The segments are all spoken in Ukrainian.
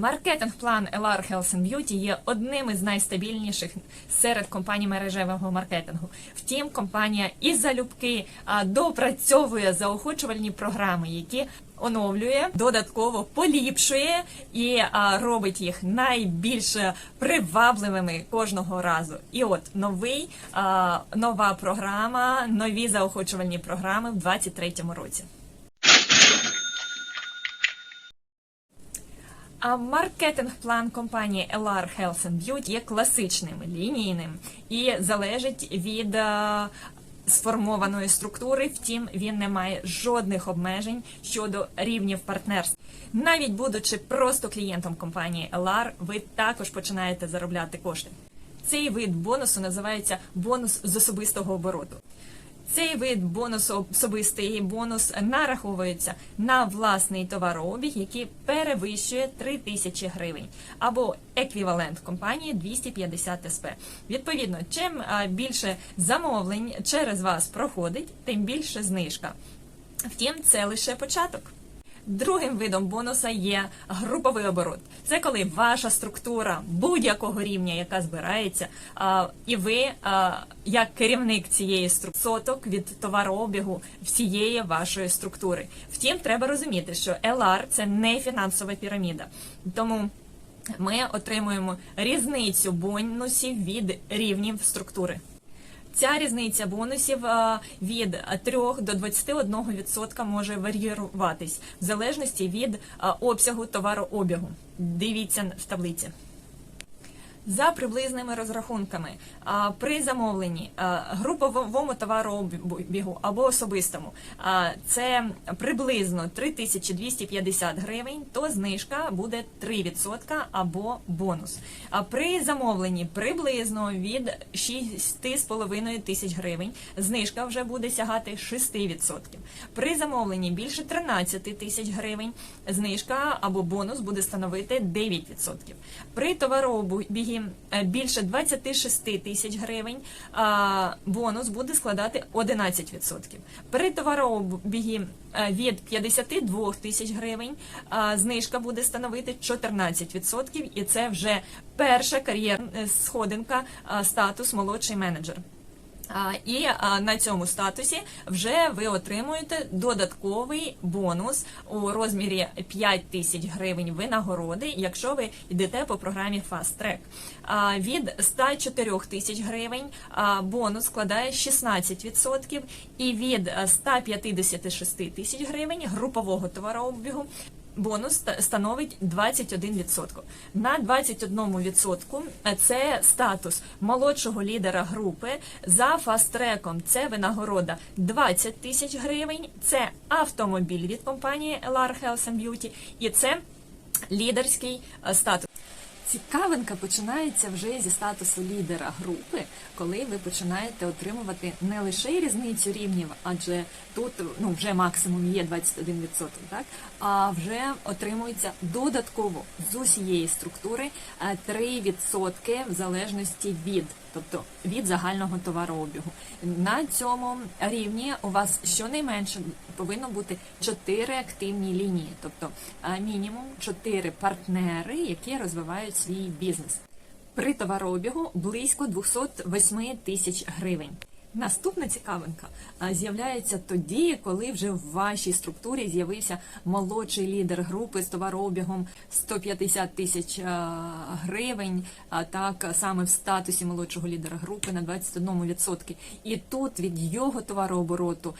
Маркетинг-план LR Health and Beauty є одним із найстабільніших серед компаній мережевого маркетингу. Втім, компанія із залюбки допрацьовує заохочувальні програми, які оновлює, додатково поліпшує і робить їх найбільш привабливими кожного разу. І от новий нова програма, нові заохочувальні програми в 2023 році. А маркетинг-план компанії LR Health and Beauty є класичним, лінійним і залежить від е, сформованої структури. Втім, він не має жодних обмежень щодо рівнів партнерств. Навіть будучи просто клієнтом компанії LR, ви також починаєте заробляти кошти. Цей вид бонусу називається бонус з особистого обороту. Цей вид бонусу особистий бонус нараховується на власний товарообіг, який перевищує 3 тисячі гривень, або еквівалент компанії 250 СП. Відповідно, чим більше замовлень через вас проходить, тим більше знижка. Втім, це лише початок. Другим видом бонуса є груповий оборот. Це коли ваша структура будь-якого рівня, яка збирається, і ви, як керівник цієї структури, соток від товарообігу всієї вашої структури. Втім, треба розуміти, що LR – це не фінансова піраміда. Тому ми отримуємо різницю бонусів від рівнів структури. Ця різниця бонусів е, від 3 до 21% може варіюватись в залежності від е, обсягу товарообігу. Дивіться в таблиці. За приблизними розрахунками, при замовленні груповому товарообігу або особистому це приблизно 3250 гривень, то знижка буде 3% або бонус. А при замовленні приблизно від 6,5 тисяч гривень знижка вже буде сягати 6%. При замовленні більше 13 тисяч гривень знижка або бонус буде становити 9%. При товарообігі е, більше 26 тисяч гривень а, бонус буде складати 11%. При товарообігі від 52 тисяч гривень знижка буде становити 14%, і це вже перша кар'єрна сходинка статус молодший менеджер. І на цьому статусі вже ви отримуєте додатковий бонус у розмірі 5 тисяч гривень винагороди, якщо ви йдете по програмі Fast Track. Від 104 тисяч гривень бонус складає 16%, і від а, 156 тисяч гривень групового товарообігу бонус становить 21%. На 21% це статус молодшого лідера групи. За фаст-треком це винагорода 20 тисяч гривень, це автомобіль від компанії LR Health and Beauty і це лідерський е, статус. Цікавинка починається вже зі статусу лідера групи, коли ви починаєте отримувати не лише різницю рівнів, адже тут ну вже максимум є 21%, так? А вже отримується додатково з усієї структури е, 3% в залежності від, тобто від загального товарообігу. На цьому рівні у вас щонайменше повинно бути 4 активні лінії, тобто е, мінімум 4 партнери, які розвивають свій бізнес. При товарообігу близько 208 тисяч гривень. Наступна цікавинка з'являється тоді, коли вже в вашій структурі з'явився молодший лідер групи з товарообігом 150 тисяч гривень, а так саме в статусі молодшого лідера групи на 21%. І тут від його товарообороту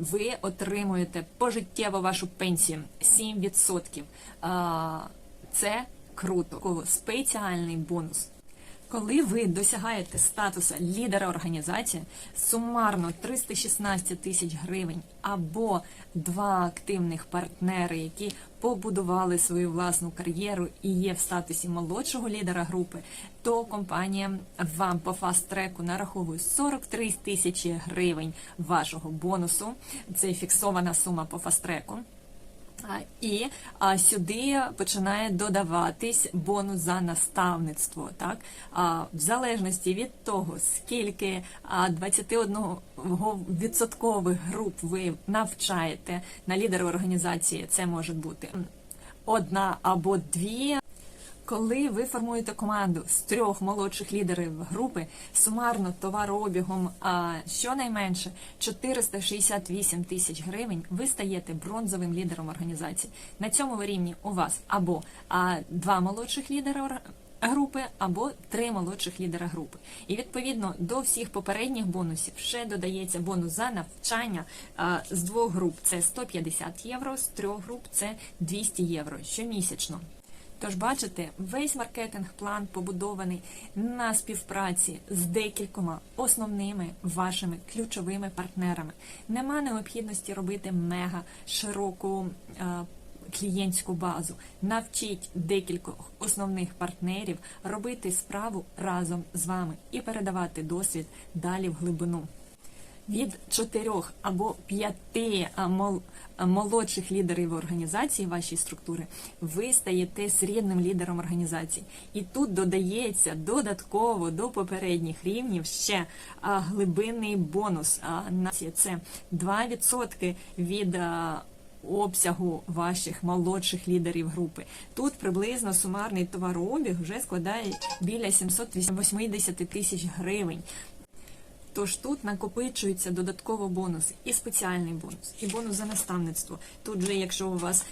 ви отримуєте пожиттєво вашу пенсію 7%. Це круто. Спеціальний бонус. Коли ви досягаєте статуса лідера організації, сумарно 316 тисяч гривень або два активних партнери, які побудували свою власну кар'єру і є в статусі молодшого лідера групи, то компанія вам по фаст-треку нараховує 43 тисячі гривень вашого бонусу. Це фіксована сума по фаст-треку. І а, сюди починає додаватись бонус за наставництво. Так а, в залежності від того, скільки а, 21% груп ви навчаєте на лідера організації, це може бути одна або дві. Коли ви формуєте команду з трьох молодших лідерів групи, сумарно товарообігом а, щонайменше 468 тисяч гривень, ви стаєте бронзовим лідером організації. На цьому рівні у вас або а, два молодших лідера групи, або три молодших лідера групи. І відповідно до всіх попередніх бонусів ще додається бонус за навчання а, з двох груп це 150 євро, з трьох груп це 200 євро щомісячно. Тож бачите, весь маркетинг-план побудований на співпраці з декількома основними вашими ключовими партнерами. Нема необхідності робити мега широку е, клієнтську базу. Навчіть декількох основних партнерів робити справу разом з вами і передавати досвід далі в глибину від чотирьох або п'яти молодших лідерів організації вашої структури, ви стаєте срібним лідером організації. І тут додається додатково до попередніх рівнів ще глибинний бонус. А, це 2% від. Обсягу ваших молодших лідерів групи тут приблизно сумарний товарообіг вже складає біля 780 тисяч гривень. Тож тут накопичуються додатково бонуси, і спеціальний бонус, і бонус за наставництво. Тут же, якщо у вас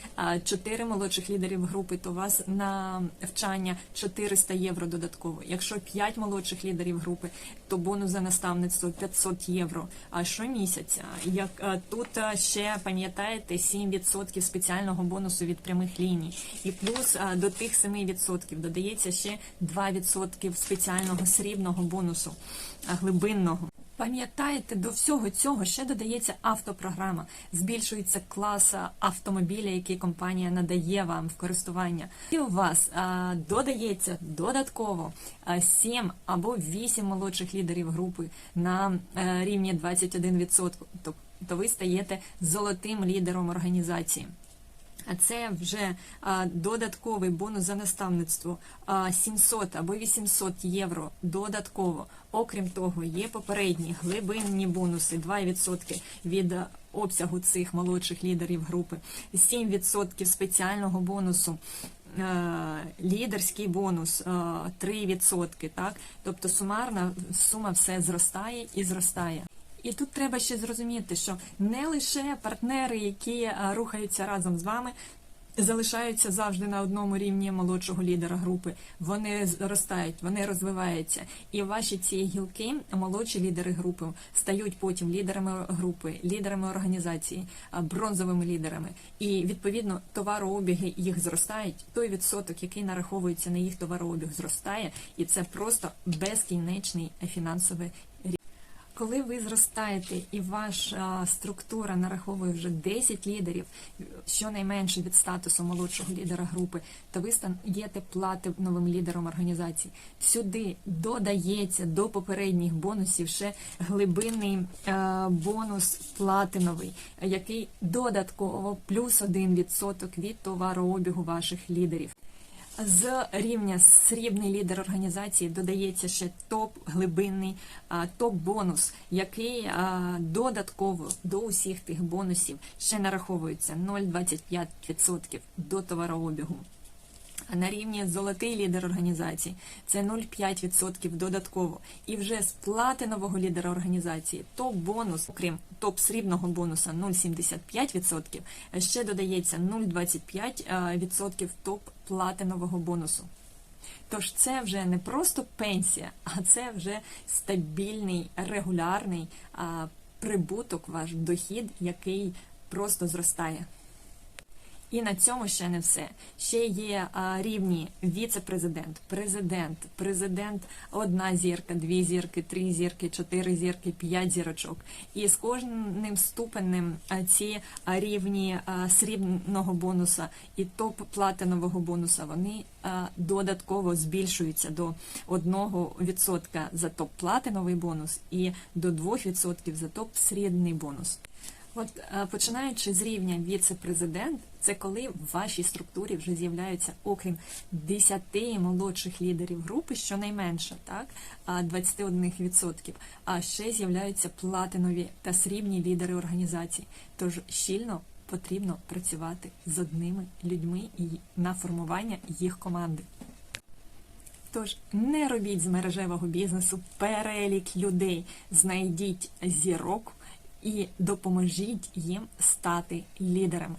4 молодших лідерів групи, то у вас на навчання 400 євро додатково. Якщо 5 молодших лідерів групи, то бонус за наставництво 500 євро. А щомісяця, як тут ще пам'ятаєте 7% спеціального бонусу від прямих ліній, і плюс до тих 7% додається ще 2% спеціального срібного бонусу глибинного. Пам'ятаєте, до всього цього ще додається автопрограма, збільшується клас автомобіля, який компанія надає вам в користування. І у вас а, додається додатково а, 7 або 8 молодших лідерів групи на а, рівні 21%. Тобто ви стаєте золотим лідером організації. А це вже а, додатковий бонус за наставництво а, 700 або 800 євро додатково. Окрім того, є попередні глибинні бонуси 2% від обсягу цих молодших лідерів групи, 7% спеціального бонусу. е, Лідерський бонус е, 3%, так? Тобто сумарна сума все зростає і зростає. І тут треба ще зрозуміти, що не лише партнери, які рухаються разом з вами, залишаються завжди на одному рівні молодшого лідера групи. Вони зростають, вони розвиваються. І ваші ці гілки, молодші лідери групи, стають потім лідерами групи, лідерами організації, бронзовими лідерами. І відповідно товарообіги їх зростають. Той відсоток, який нараховується на їх товарообіг, зростає, і це просто безкінечний фінансовий коли ви зростаєте і ваша структура нараховує вже 10 лідерів, щонайменше від статусу молодшого лідера групи, то ви стаєте платиновим лідером організації. Сюди додається до попередніх бонусів ще глибинний бонус платиновий, який додатково плюс 1% від товарообігу ваших лідерів. З рівня срібний лідер організації додається ще топ глибинний топ-бонус, який додатково до усіх тих бонусів ще нараховується 0,25% до товарообігу. На рівні золотий лідер організації це 0,5% додатково. І вже з платинового лідера організації топ-бонус, окрім топ-срібного бонуса 0,75%, ще додається 0,25% топ-платинового бонусу. Тож це вже не просто пенсія, а це вже стабільний, регулярний а, прибуток, ваш дохід, який просто зростає. І на цьому ще не все. Ще є а, рівні віце-президент, президент, президент, одна зірка, дві зірки, три зірки, чотири зірки, п'ять зірочок. І з кожним ступенем ці рівні а, срібного бонуса і топ-платинового бонуса вони а, додатково збільшуються до 1% за топ-платиновий бонус і до 2% за топ-срібний бонус. От е, починаючи з рівня віце-президент, це коли в вашій структурі вже з'являються, окрім 10 молодших лідерів групи, щонайменше, так, а 21%, а ще з'являються платинові та срібні лідери організації. Тож щільно потрібно працювати з одними людьми і на формування їх команди. Тож не робіть з мережевого бізнесу перелік людей, знайдіть зірок і допоможіть їм стати лідерами.